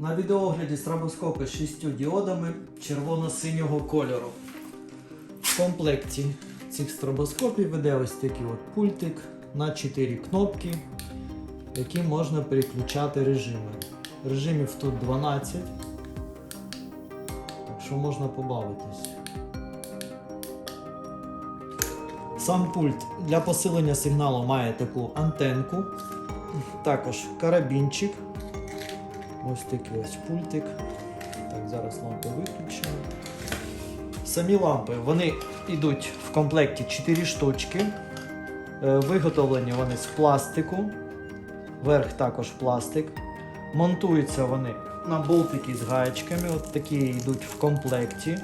На відеоогляді стробоскопи з 6 діодами червоно-синього кольору. В комплекті цих стробоскопів іде ось такий от пультик на 4 кнопки, які можна переключати режими. Режимів тут 12, так що можна побавитись. Сам пульт для посилення сигналу має таку антенку, також карабінчик. Ось такий ось пультик. Так, зараз лампи виключимо. Самі лампи вони йдуть в комплекті 4 штучки. Е, Виготовлені вони з пластику. Верх також пластик. Монтуються вони на болтики з гаєчками. От такі йдуть в комплекті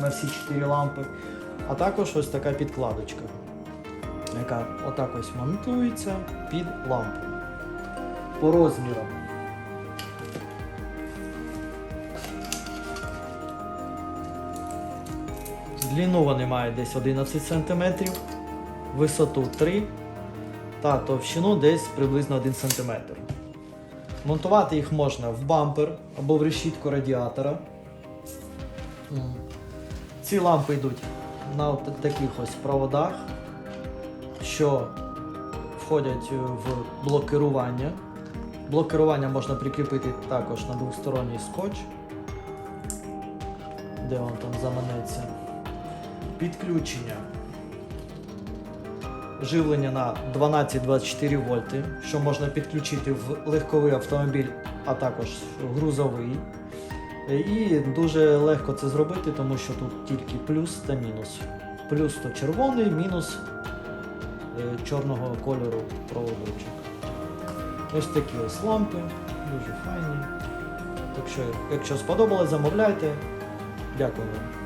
на всі 4 лампи. А також ось така підкладочка, яка отак ось монтується під лампу. По розмірам. Длину вони мають десь 11 см, висоту 3 та товщину десь приблизно 1 см. Монтувати їх можна в бампер або в решітку радіатора. Ці лампи йдуть на таких ось проводах, що входять в блок керування. Можна прикріпити також на двосторонній скотч, де він там заманеться. Підключення. Живлення на 12-24 вольти, що можна підключити в легковий автомобіль, а також грузовий. І дуже легко це зробити, тому що тут тільки плюс та мінус. Плюс то червоний, мінус е, чорного кольору проводочок. Ось такі ось лампи, дуже файні. Так що, якщо сподобалось, замовляйте. Дякую вам.